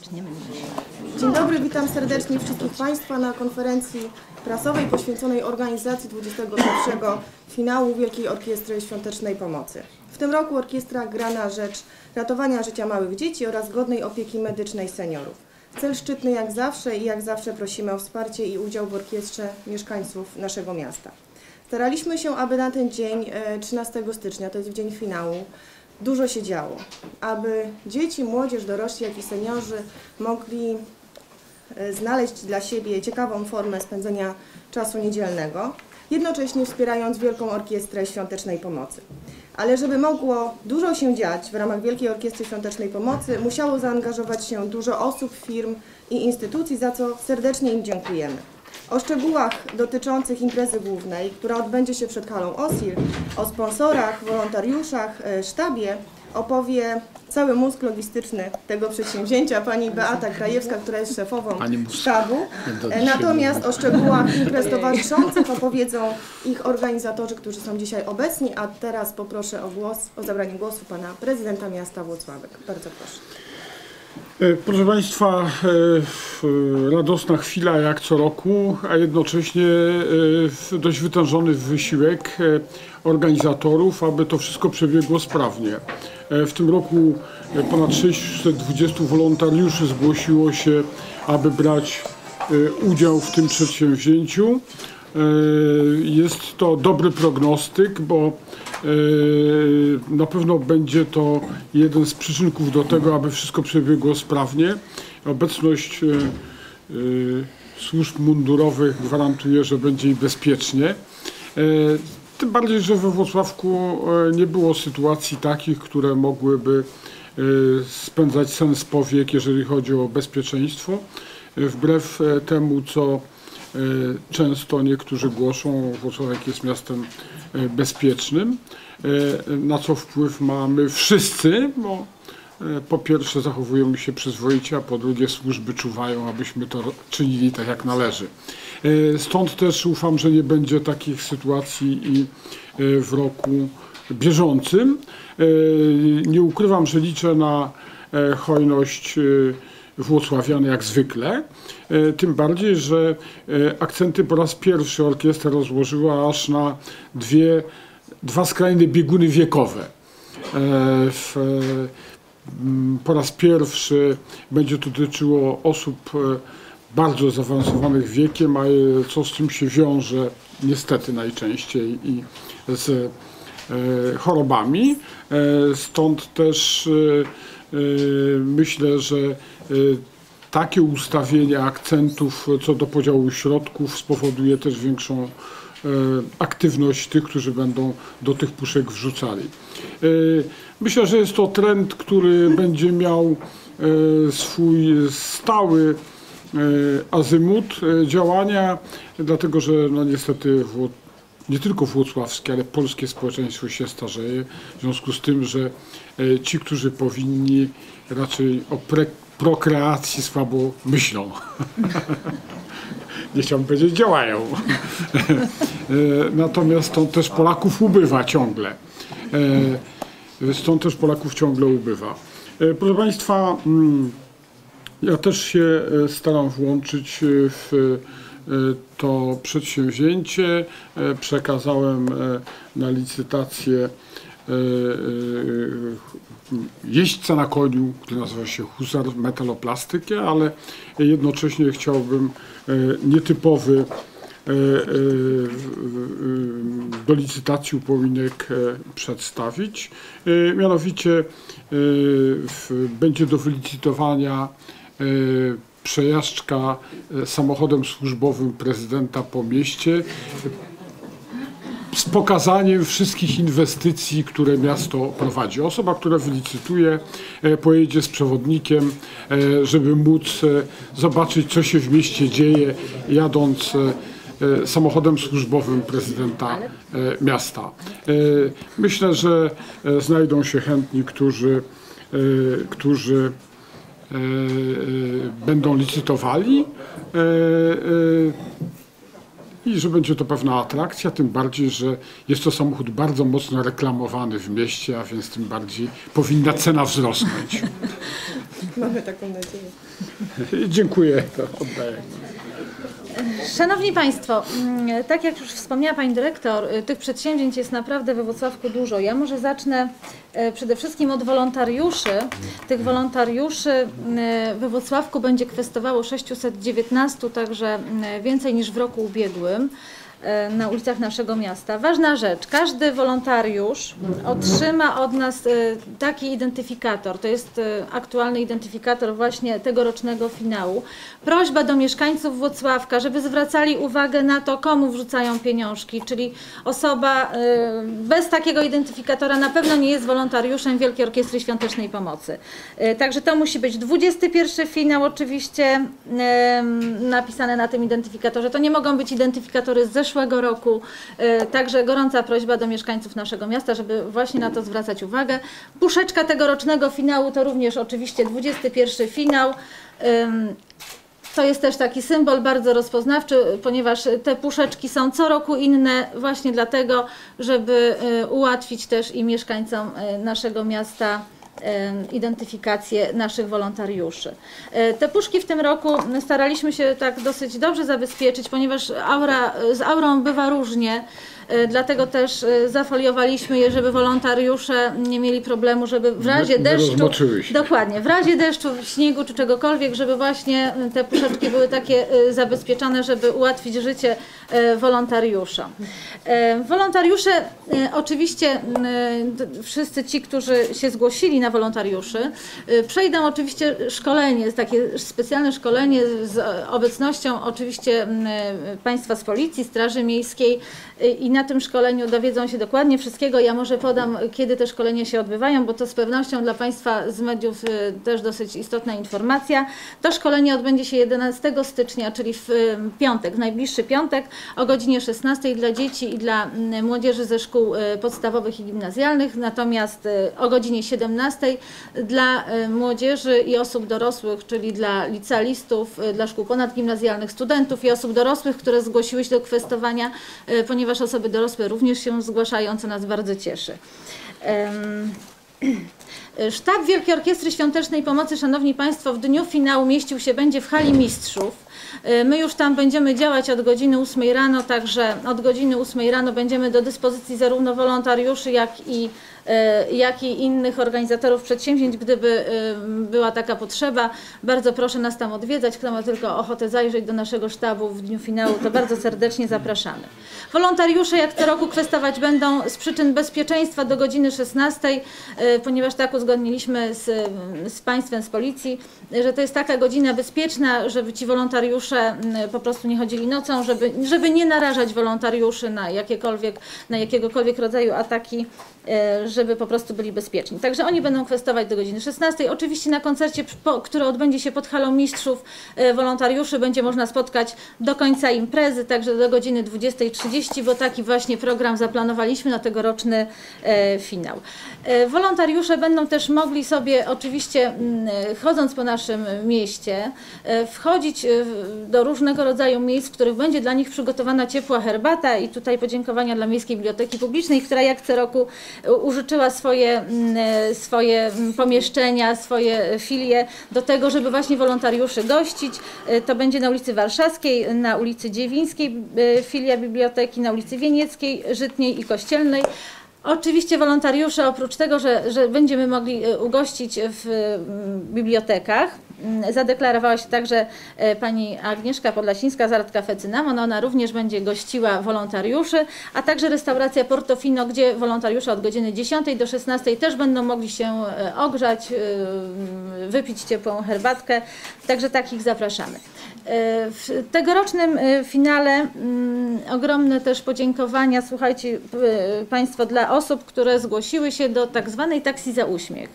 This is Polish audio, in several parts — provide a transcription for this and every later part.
Zaczniemy. Dzień dobry, witam serdecznie wszystkich Państwa na konferencji prasowej poświęconej organizacji 21. finału Wielkiej Orkiestry Świątecznej Pomocy. W tym roku orkiestra gra na rzecz ratowania życia małych dzieci oraz godnej opieki medycznej seniorów. Cel szczytny jak zawsze i jak zawsze prosimy o wsparcie i udział w orkiestrze mieszkańców naszego miasta. Staraliśmy się, aby na ten dzień, e, 13 stycznia, to jest w dzień finału, dużo się działo. Aby dzieci, młodzież, dorośli, jak i seniorzy mogli e, znaleźć dla siebie ciekawą formę spędzenia czasu niedzielnego, jednocześnie wspierając Wielką Orkiestrę Świątecznej Pomocy. Ale żeby mogło dużo się dziać w ramach Wielkiej Orkiestry Świątecznej Pomocy, musiało zaangażować się dużo osób, firm i instytucji, za co serdecznie im dziękujemy. O szczegółach dotyczących imprezy głównej, która odbędzie się przed halą OSIR, o sponsorach, wolontariuszach, e, sztabie opowie cały mózg logistyczny tego przedsięwzięcia, pani Beata Krajewska, która jest szefową sztabu. Natomiast o szczegółach imprez towarzyszących opowiedzą ich organizatorzy, którzy są dzisiaj obecni, a teraz poproszę o głos, o zabranie głosu pana prezydenta miasta Włocławek. Bardzo proszę. E, Proszę Państwa, e, w- radosna chwila jak co roku, a jednocześnie e, dość wytężony wysiłek e, organizatorów, aby to wszystko przebiegło sprawnie. E, W tym roku e, ponad 620 wolontariuszy zgłosiło się, aby brać e, udział w tym przedsięwzięciu. E, Jest to dobry prognostyk, bo e, na pewno będzie to jeden z przyczynków do tego, aby wszystko przebiegło sprawnie. Obecność e, służb mundurowych gwarantuje, że będzie i bezpiecznie. Tym bardziej, że we Wrocławku e, nie było sytuacji takich, które mogłyby spędzać sens powiek, jeżeli chodzi o bezpieczeństwo. Wbrew temu, co często niektórzy głoszą, Wrocławek jest miastem e, bezpiecznym, e, na co wpływ mamy wszyscy, bo e, po pierwsze zachowujemy się przyzwoicie, a po drugie służby czuwają, abyśmy to czynili tak jak należy. E, Stąd też ufam, że nie będzie takich sytuacji i e, w roku bieżącym. E, Nie ukrywam, że liczę na e, hojność e, Włocławian jak zwykle. E, Tym bardziej, że e, akcenty po raz pierwszy orkiestra rozłożyła aż na dwie, dwa skrajne bieguny wiekowe. E, W, po raz pierwszy będzie to dotyczyło osób bardzo zaawansowanych wiekiem, a co z tym się wiąże niestety najczęściej i z chorobami. Stąd też myślę, że e, takie ustawienie akcentów co do podziału środków spowoduje też większą e, aktywność tych, którzy będą do tych puszek wrzucali. E, Myślę, że jest to trend, który będzie miał e, swój stały e, azymut e, działania, dlatego że no niestety Wło- nie tylko włocławskie, ale polskie społeczeństwo się starzeje, w związku z tym, że e, ci, którzy powinni raczej o pre, prokreacji słabo myślą. nie chciałbym powiedzieć działają. E, Natomiast stąd też Polaków ubywa ciągle. E, Stąd też Polaków ciągle ubywa. Proszę Państwa, mm, ja też się staram włączyć w to przedsięwzięcie. E, Przekazałem e, na licytację jeźdźca na koniu, który nazywa się Husar Metaloplastykę, ale jednocześnie chciałbym nietypowy do licytacji upominek przedstawić. Mianowicie będzie do wylicytowania przejażdżka e, samochodem służbowym prezydenta po mieście z pokazaniem wszystkich inwestycji, które miasto prowadzi. Osoba, która wylicytuje, e, pojedzie z przewodnikiem, e, żeby móc zobaczyć, co się w mieście dzieje, jadąc samochodem służbowym prezydenta miasta. Myślę, że znajdą się chętni, którzy, którzy będą licytowali. E, e, i że będzie to pewna atrakcja, tym bardziej, że jest to samochód bardzo mocno reklamowany w mieście, a więc tym bardziej powinna cena wzrosnąć. Mamy taką nadzieję. Dziękuję, to oddaję. Szanowni Państwo, mm, tak jak już wspomniała Pani Dyrektor, y, tych przedsięwzięć jest naprawdę we Wrocławku dużo. Ja może zacznę e, przede wszystkim od wolontariuszy. Tych wolontariuszy mm, we Wrocławku będzie kwestowało 619, także więcej niż w roku ubiegłym na ulicach naszego miasta. Ważna rzecz, każdy wolontariusz otrzyma od nas e, taki identyfikator, to jest e, aktualny identyfikator właśnie tegorocznego finału. Prośba do mieszkańców Włocławka, żeby zwracali uwagę na to, komu wrzucają pieniążki, czyli osoba e, bez takiego identyfikatora na pewno nie jest wolontariuszem Wielkiej Orkiestry Świątecznej Pomocy. E, Także to musi być 21 finał oczywiście napisane na tym identyfikatorze. To nie mogą być identyfikatory z zeszłego roku. E, Także gorąca prośba do mieszkańców naszego miasta, żeby właśnie na to zwracać uwagę. Puszeczka tegorocznego finału to również oczywiście 21 finał. To jest też taki symbol bardzo rozpoznawczy, ponieważ te puszeczki są co roku inne, właśnie dlatego, żeby e, ułatwić też i mieszkańcom e, naszego miasta identyfikację naszych wolontariuszy. E, Te puszki w tym roku staraliśmy się tak dosyć dobrze zabezpieczyć, ponieważ aura, z aurą bywa różnie. E, Dlatego też e, zafoliowaliśmy je, żeby wolontariusze nie mieli problemu, żeby w razie deszczu. Dokładnie, w razie deszczu, śniegu czy czegokolwiek, żeby właśnie te puszeczki były takie e, zabezpieczone, żeby ułatwić życie e, wolontariuszom. E, Wolontariusze, e, oczywiście wszyscy ci, którzy się zgłosili na wolontariuszy, e, przejdą oczywiście szkolenie, takie specjalne szkolenie z obecnością oczywiście Państwa z Policji, Straży Miejskiej e, i na tym szkoleniu dowiedzą się dokładnie wszystkiego. Ja może podam, kiedy te szkolenia się odbywają, bo to z pewnością dla Państwa z mediów y, też dosyć istotna informacja. To szkolenie odbędzie się 11 stycznia, czyli w y, piątek, w najbliższy piątek o godzinie 16 dla dzieci i dla mm, młodzieży ze szkół y, podstawowych i gimnazjalnych, natomiast o godzinie 17 dla młodzieży i osób dorosłych, czyli dla licealistów, dla szkół ponadgimnazjalnych, studentów i osób dorosłych, które zgłosiły się do kwestowania, ponieważ osoby dorosłe również się zgłaszają, co nas bardzo cieszy. Sztab Wielkiej Orkiestry Świątecznej Pomocy, Szanowni Państwo, w dniu finału mieścił się będzie w hali mistrzów. E, My już tam będziemy działać od godziny 8 rano, także od godziny 8 rano będziemy do dyspozycji zarówno wolontariuszy, jak i, jak i innych organizatorów przedsięwzięć, gdyby e, była taka potrzeba. Bardzo proszę nas tam odwiedzać. Kto ma tylko ochotę zajrzeć do naszego sztabu w dniu finału, to bardzo serdecznie zapraszamy. Wolontariusze jak co roku kwestować będą z przyczyn bezpieczeństwa do godziny 16, e, ponieważ tak uzgodniliśmy z, z Państwem z Policji, że to jest taka godzina bezpieczna, żeby ci wolontariusze po prostu nie chodzili nocą, żeby, żeby nie narażać wolontariuszy na jakiekolwiek, na jakiegokolwiek rodzaju ataki, e, żeby po prostu byli bezpieczni. Także oni będą kwestować do godziny 16. Oczywiście na koncercie, który odbędzie się pod halą mistrzów e, wolontariuszy, będzie można spotkać do końca imprezy, także do godziny 20.30, bo taki właśnie program zaplanowaliśmy na tegoroczny e, finał. E, Wolontariusze będą też mogli sobie oczywiście mm, chodząc po naszym mieście wchodzić do różnego rodzaju miejsc, w których będzie dla nich przygotowana ciepła herbata i tutaj podziękowania dla Miejskiej Biblioteki Publicznej, która jak co roku e, użyczyła swoje, mm, e, swoje mm, pomieszczenia, swoje filie do tego, żeby właśnie wolontariuszy gościć. E, To będzie na ulicy Warszawskiej, na ulicy Dziewińskiej e, filia biblioteki, na ulicy Wienieckiej, Żytniej i Kościelnej. Oczywiście wolontariusze, oprócz tego, że, że będziemy mogli ugościć w mm, bibliotekach, zadeklarowała się także e, pani Agnieszka Podlasińska z Art Cafe Cynamon. Ona również będzie gościła wolontariuszy, a także restauracja Portofino, gdzie wolontariusze od godziny 10 do 16 też będą mogli się e, ogrzać, e, wypić ciepłą herbatkę. Także takich zapraszamy. E, W tegorocznym e, finale mm, ogromne też podziękowania, słuchajcie p- Państwo, dla osób, które zgłosiły się do tak zwanej taksji za uśmiech.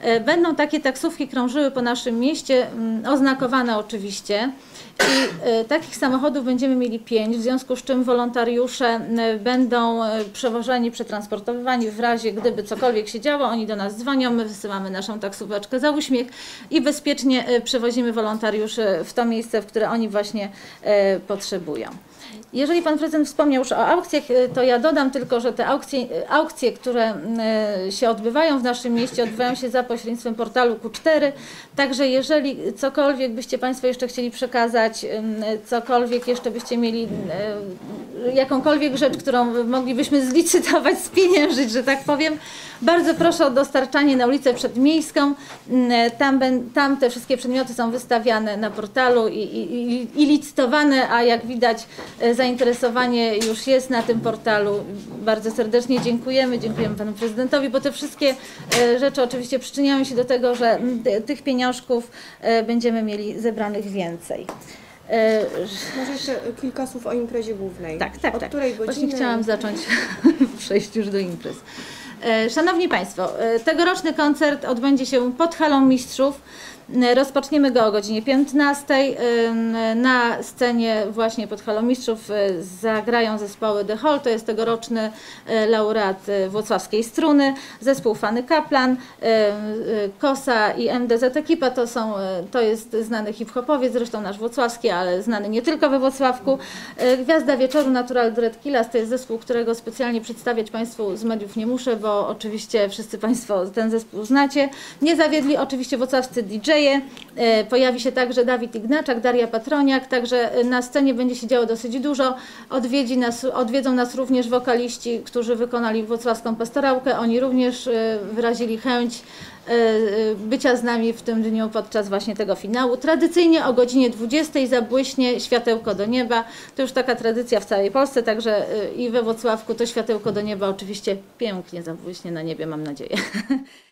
E, Będą takie taksówki krążyły po naszym mieście, mm, oznakowane oczywiście. I e, takich samochodów będziemy mieli pięć, w związku z czym wolontariusze e, będą e, przewożeni, przetransportowani w razie, gdyby cokolwiek się działo, oni do nas dzwonią, my wysyłamy naszą taksóweczkę za uśmiech i bezpiecznie e, przewozimy wolontariuszy w to miejsce, w które oni właśnie e, potrzebują. Jeżeli pan prezydent wspomniał już o aukcjach, y, to ja dodam tylko, że te aukcje, y, aukcje które y, się odbywają w naszym mieście, odbywają się za pośrednictwem portalu Q4. Także jeżeli cokolwiek byście Państwo jeszcze chcieli przekazać, cokolwiek jeszcze byście mieli, jakąkolwiek rzecz, którą moglibyśmy zlicytować, spieniężyć, że tak powiem, bardzo proszę o dostarczanie na ulicę Przedmiejską. Ym, Tam, tam te wszystkie przedmioty są wystawiane na portalu i, i, i- licytowane, a jak widać e, zainteresowanie już jest na tym portalu. Bardzo serdecznie dziękujemy, dziękujemy panu prezydentowi, bo te wszystkie e, rzeczy oczywiście przyczyniają się do tego, że ty- tych pieniążków e, będziemy mieli zebranych więcej. E, Może jeszcze kilka słów o imprezie głównej. tak, tak, Od tak. której Właśnie godziny? chciałam zacząć przejść już do imprez. Szanowni Państwo, tegoroczny koncert odbędzie się pod Halą Mistrzów. Rozpoczniemy go o godzinie 15. E, Na scenie właśnie pod Halą Mistrzów e, zagrają zespoły The Hall, to jest tegoroczny e, laureat e, Włocławskiej Struny, zespół Fany Kaplan, Kosa i MDZ Ekipa to są, to jest znany hip-hopowiec, zresztą nasz włocławski, ale znany nie tylko we Włocławku. Gwiazda Wieczoru Natural Dread Killers to jest zespół, którego specjalnie przedstawiać Państwu z mediów nie muszę, bo oczywiście wszyscy Państwo ten zespół znacie. Nie zawiedli oczywiście włocławscy DJ-e. E, Pojawi się także Dawid Ignaczak, Daria Patroniak, także e, na scenie będzie się działo dosyć dużo. Odwiedzi nas, odwiedzą nas również wokaliści, którzy wykonali włocławską pastorałkę. Oni również e, wyrazili chęć bycia z nami w tym dniu podczas właśnie tego finału. Tradycyjnie o godzinie 20 zabłyśnie światełko do nieba. To już taka tradycja w całej Polsce, także i we Włocławku to światełko do nieba oczywiście pięknie zabłyśnie na niebie, mam nadzieję.